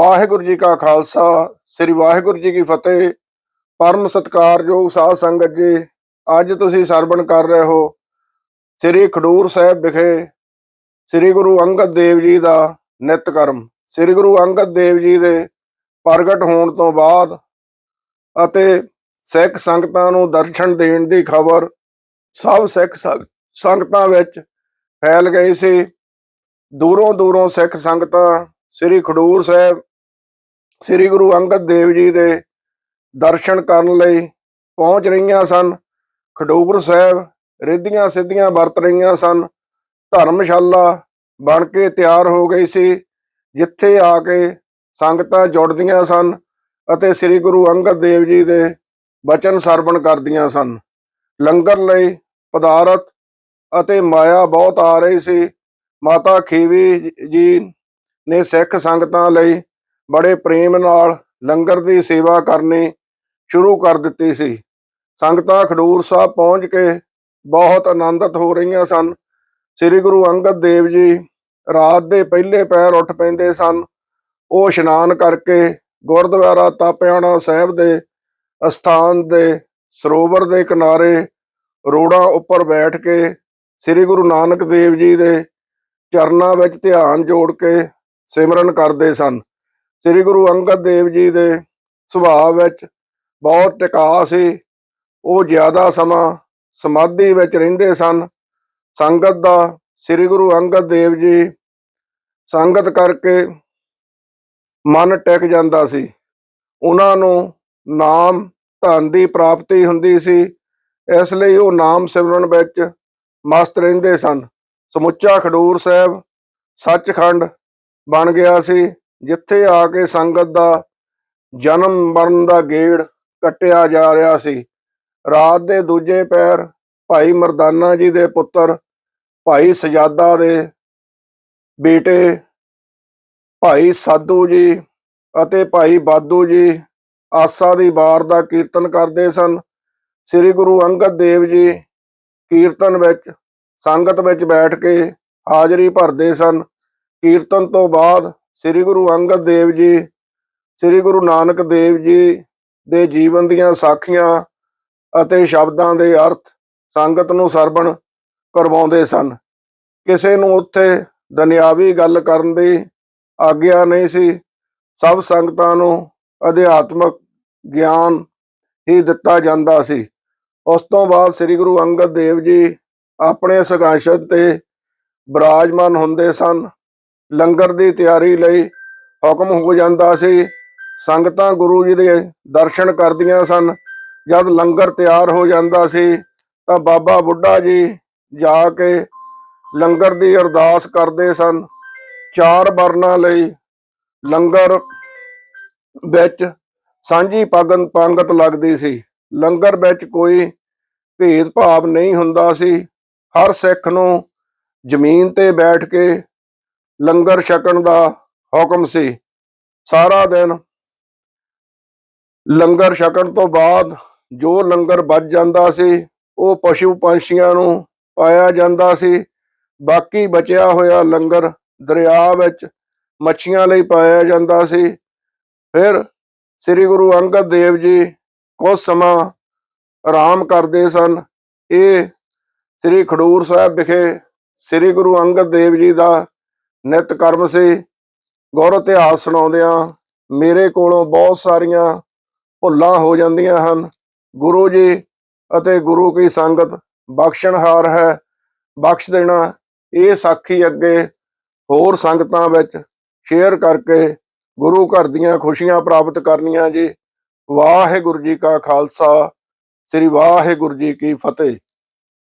ਵਾਹਿਗੁਰੂ ਜੀ ਕਾ ਖਾਲਸਾ, ਸ੍ਰੀ ਵਾਹਿਗੁਰੂ ਜੀ ਕੀ ਫਤਿਹ। ਪਰਮ ਸਤਿਕਾਰਯੋਗ ਸਾਧ ਸੰਗਤ ਜੀ, ਅੱਜ ਤੁਸੀਂ ਸਰਵਣ ਕਰ ਰਹੇ ਹੋ ਸ੍ਰੀ ਖਡੂਰ ਸਾਹਿਬ ਵਿਖੇ ਸ੍ਰੀ ਗੁਰੂ ਅੰਗਦ ਦੇਵ ਜੀ ਦਾ ਨਿਤ ਕਰਮ। ਸ੍ਰੀ ਗੁਰੂ ਅੰਗਦ ਦੇਵ ਜੀ ਦੇ ਪ੍ਰਗਟ ਹੋਣ ਤੋਂ ਬਾਅਦ ਅਤੇ ਸਿੱਖ ਸੰਗਤਾਂ ਨੂੰ ਦਰਸ਼ਨ ਦੇਣ ਦੀ ਖਬਰ ਸਭ ਸਿੱਖ ਸੰਗ- ਸੰਗਤਾਂ ਵਿੱਚ ਫੈਲ ਗਈ ਸੀ। ਦੂਰੋਂ ਦੂਰੋਂ ਸਿੱਖ ਸੰਗਤਾਂ ਸ੍ਰੀ ਖਡੂਰ ਸਾਹਿਬ ਸ੍ਰੀ ਗੁਰੂ ਅੰਗਦ ਦੇਵ ਜੀ ਦੇ ਦਰਸ਼ਨ ਕਰਨ ਲਈ ਪਹੁੰਚ ਰਹੀਆਂ ਸਨ। ਖਡੂਰ ਸਾਹਿਬ ਰਿੱਧੀਆਂ ਸਿੱਧੀਆਂ ਵਰਤ ਰਹੀਆਂ ਸਨ। ਧਰਮਸ਼ਾਲਾ ਬਣ ਕੇ ਤਿਆਰ ਹੋ ਗਈ ਸੀ, ਜਿੱਥੇ ਆ ਕੇ ਸੰਗਤਾਂ ਜੁੜਦੀਆਂ ਸਨ ਅਤੇ ਸ੍ਰੀ ਗੁਰੂ ਅੰਗਦ ਦੇਵ ਜੀ ਦੇ ਬਚਨ ਸਰਵਣ ਕਰਦੀਆਂ ਸਨ। ਲੰਗਰ ਲਈ ਪਦਾਰਥ ਅਤੇ ਮਾਇਆ ਬਹੁਤ ਆ ਰਹੀ ਸੀ। ਮਾਤਾ ਖੀਵੀ ਜੀ ਨੇ ਸਿੱਖ ਸੰਗਤਾਂ ਲਈ ਬੜੇ ਪ੍ਰੇਮ ਨਾਲ ਲੰਗਰ ਦੀ ਸੇਵਾ ਕਰਨੀ ਸ਼ੁਰੂ ਕਰ ਦਿੱਤੀ ਸੀ। ਸੰਗਤਾਂ ਖਡੂਰ ਸਾਹਿਬ ਪਹੁੰਚ ਕੇ ਬਹੁਤ ਆਨੰਦਿਤ ਹੋ ਰਹੀਆਂ ਸਨ। ਸ੍ਰੀ ਗੁਰੂ ਅੰਗਦ ਦੇਵ ਜੀ ਰਾਤ ਦੇ ਪਹਿਲੇ ਪੈਰ ਉੱਠ ਪੈਂਦੇ ਸਨ। ਉਹ ਇਸ਼ਨਾਨ ਕਰਕੇ ਗੁਰਦੁਆਰਾ ਤਾਪਿਆਣਾ ਸਾਹਿਬ ਦੇ ਅਸਥਾਨ ਦੇ ਸਰੋਵਰ ਦੇ ਕਿਨਾਰੇ ਰੋੜਾਂ ਉੱਪਰ ਬੈਠ ਕੇ ਸ੍ਰੀ ਗੁਰੂ ਨਾਨਕ ਦੇਵ ਜੀ ਦੇ ਚਰਨਾਂ ਵਿੱਚ ਧਿਆਨ ਜੋੜ ਕੇ ਸਿਮਰਨ ਕਰਦੇ ਸਨ। ਸ੍ਰੀ ਗੁਰੂ ਅੰਗਦ ਦੇਵ ਜੀ ਦੇ ਸੁਭਾਅ ਵਿੱਚ ਬਹੁਤ ਟਿਕਾ ਸੀ। ਉਹ ਜ਼ਿਆਦਾ ਸਮਾਂ ਸਮਾਧੀ ਵਿੱਚ ਰਹਿੰਦੇ ਸਨ। ਸੰਗਤ ਦਾ ਸ੍ਰੀ ਗੁਰੂ ਅੰਗਦ ਦੇਵ ਜੀ ਸੰਗਤ ਕਰਕੇ ਮਨ ਟਿਕ ਜਾਂਦਾ ਸੀ। ਉਹਨਾਂ ਨੂੰ ਨਾਮ ਧਨ ਦੀ ਪ੍ਰਾਪਤੀ ਹੁੰਦੀ ਸੀ। ਇਸ ਲਈ ਉਹ ਨਾਮ ਸਿਮਰਨ ਵਿੱਚ ਮਸਤ ਰਹਿੰਦੇ ਸਨ। ਸਮੁੱਚਾ ਖਡੂਰ ਸਾਹਿਬ ਸੱਚਖੰਡ ਬਣ ਗਿਆ ਸੀ। ਜਿੱਥੇ ਆ ਕੇ ਸੰਗਤ ਦਾ ਜਨਮ ਮਰਨ ਦਾ ਗੇੜ ਕੱਟਿਆ ਜਾ ਰਿਹਾ ਸੀ। ਰਾਤ ਦੇ ਦੂਜੇ ਪੈਰ ਭਾਈ ਮਰਦਾਨਾ ਜੀ ਦੇ ਪੁੱਤਰ, ਭਾਈ ਸਜਾਦਾ ਦੇ ਬੇਟੇ, ਭਾਈ ਸਾਧੂ ਜੀ ਅਤੇ ਭਾਈ ਬਾਦੂ ਜੀ ਆਸਾ ਦੀ ਬਾਰ ਦਾ ਕੀਰਤਨ ਕਰਦੇ ਸਨ। ਸ੍ਰੀ ਗੁਰੂ ਅੰਗਦ ਦੇਵ ਜੀ ਕੀਰਤਨ ਵਿੱਚ, ਸੰਗਤ ਵਿੱਚ ਬੈਠ ਕੇ ਹਾਜ਼ਰੀ ਭਰਦੇ ਸਨ। ਕੀਰਤਨ ਤੋਂ ਬਾਅਦ ਸ੍ਰੀ ਗੁਰੂ ਅੰਗਦ ਦੇਵ ਜੀ, ਸ੍ਰੀ ਗੁਰੂ ਨਾਨਕ ਦੇਵ ਜੀ ਦੇ ਜੀਵਨ ਦੀਆਂ ਸਾਖੀਆਂ ਅਤੇ ਸ਼ਬਦਾਂ ਦੇ ਅਰਥ ਸੰਗਤ ਨੂੰ ਸਰਵਣ ਕਰਵਾਉਂਦੇ ਸਨ। ਕਿਸੇ ਨੂੰ ਉੱਥੇ ਦੁਨਿਆਵੀ ਗੱਲ ਕਰਨ ਦੀ ਆਗਿਆ ਨਹੀਂ ਸੀ। ਸਭ ਸੰਗਤਾਂ ਨੂੰ ਅਧਿਆਤਮਕ ਗਿਆਨ ਹੀ ਦਿੱਤਾ ਜਾਂਦਾ ਸੀ। ਉਸ ਤੋਂ ਬਾਅਦ ਸ੍ਰੀ ਗੁਰੂ ਅੰਗਦ ਦੇਵ ਜੀ ਆਪਣੇ ਸਕਾਸ਼ਤ ਤੇ ਬਿਰਾਜਮਾਨ ਹੁੰਦੇ ਸਨ। ਲੰਗਰ ਦੀ ਤਿਆਰੀ ਲਈ ਹੁਕਮ ਹੋ ਜਾਂਦਾ ਸੀ। ਸੰਗਤਾਂ ਗੁਰੂ ਜੀ ਦੇ ਦਰਸ਼ਨ ਕਰਦੀਆਂ ਸਨ। ਜਦ ਲੰਗਰ ਤਿਆਰ ਹੋ ਜਾਂਦਾ ਸੀ, ਤਾਂ ਬਾਬਾ ਬੁੱਢਾ ਜੀ ਜਾ ਕੇ ਲੰਗਰ ਦੀ ਅਰਦਾਸ ਕਰਦੇ ਸਨ। ਚਾਰ ਵਰਨਾਂ ਲਈ ਲੰਗਰ ਵਿੱਚ ਸਾਂਝੀ ਪਗਨ ਪੰਗਤ ਲੱਗਦੀ ਸੀ। ਲੰਗਰ ਵਿੱਚ ਕੋਈ ਭੇਦ ਭਾਵ ਨਹੀਂ ਹੁੰਦਾ ਸੀ। ਹਰ ਸਿੱਖ ਨੂੰ ਜ਼ਮੀਨ ਤੇ ਬੈਠ ਕੇ ਲੰਗਰ ਛਕਣ ਦਾ ਹੁਕਮ ਸੀ। ਸਾਰਾ ਦਿਨ ਲੰਗਰ ਛਕਣ ਤੋਂ ਬਾਅਦ ਜੋ ਲੰਗਰ ਬਚ ਜਾਂਦਾ ਸੀ, ਉਹ ਪਸ਼ੂ ਪੰਛੀਆਂ ਨੂੰ ਪਾਇਆ ਜਾਂਦਾ ਸੀ। ਬਾਕੀ ਬਚਿਆ ਹੋਇਆ ਲੰਗਰ ਦਰਿਆ ਵਿੱਚ ਮੱਛੀਆਂ ਲਈ ਪਾਇਆ ਜਾਂਦਾ ਸੀ। ਫਿਰ ਸ੍ਰੀ ਗੁਰੂ ਅੰਗਦ ਦੇਵ ਜੀ ਕੁਝ ਸਮਾਂ ਆਰਾਮ ਕਰਦੇ ਸਨ। ਇਹ ਸ੍ਰੀ ਖਡੂਰ ਸਾਹਿਬ ਵਿਖੇ ਸ੍ਰੀ ਗੁਰੂ ਅੰਗਦ ਦੇਵ ਜੀ ਦਾ ਨਿਤ ਕਰਮ ਸੀ ਗੌਰ ਇਤਿਹਾਸ ਸੁਣਾਉਂਦਿਆਂ ਮੇਰੇ ਕੋਲੋਂ ਬਹੁਤ ਸਾਰੀਆਂ ਭੁੱਲਾਂ ਹੋ ਜਾਂਦੀਆਂ ਹਨ। ਗੁਰੂ ਜੀ ਅਤੇ ਗੁਰੂ ਕੀ ਸੰਗਤ ਬਖਸ਼ਣਹਾਰ ਹੈ। ਬਖਸ਼ ਦੇਣਾ ਇਹ ਸਾਖੀ ਅੱਗੇ ਹੋਰ ਸੰਗਤਾਂ ਵਿੱਚ ਸ਼ੇਅਰ ਕਰਕੇ ਗੁਰੂ ਘਰ ਦੀਆਂ ਖੁਸ਼ੀਆਂ ਪ੍ਰਾਪਤ ਕਰਨੀਆਂ ਜੀ। ਵਾਹਿਗੁਰੂ ਜੀ ਕਾ ਖਾਲਸਾ, ਸ੍ਰੀ ਵਾਹਿਗੁਰੂ ਜੀ ਕੀ ਫਤਿਹ।